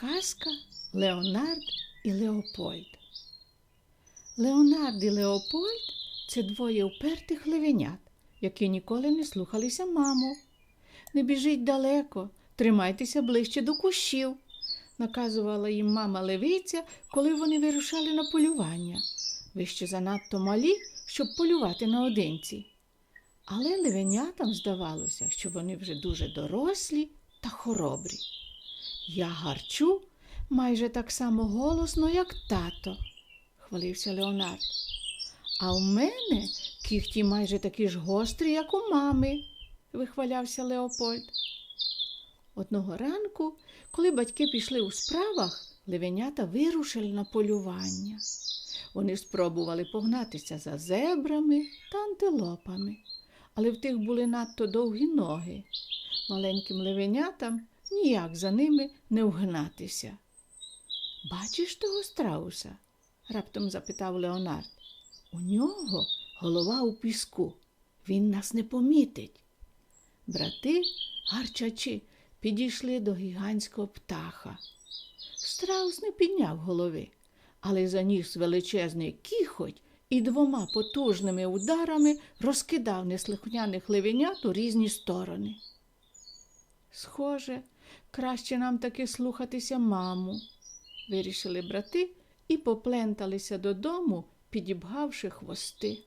Казка Леонард і Леопольд. Леонард і Леопольд це двоє упертих левенят, які ніколи не слухалися маму. Не біжіть далеко, тримайтеся ближче до кущів, наказувала їм мама левиця, коли вони вирушали на полювання. Ви ще занадто малі, щоб полювати наодинці. Але левенятам здавалося, що вони вже дуже дорослі та хоробрі. Я гарчу майже так само голосно, як тато, хвалився Леонард. А в мене кіхті майже такі ж гострі, як у мами, вихвалявся Леопольд. Одного ранку, коли батьки пішли у справах, левенята вирушили на полювання. Вони спробували погнатися за зебрами та антилопами, але в тих були надто довгі ноги. Маленьким левенятам ніяк за ними не вгнатися. Бачиш того страуса? раптом запитав Леонард. У нього голова у піску. Він нас не помітить. Брати, гарчачи, підійшли до гігантського птаха. Страус не підняв голови, але заніс величезний кіхоть і двома потужними ударами розкидав неслухняних левенят у різні сторони. Схоже, краще нам таки слухатися маму, вирішили брати і попленталися додому, підібгавши хвости.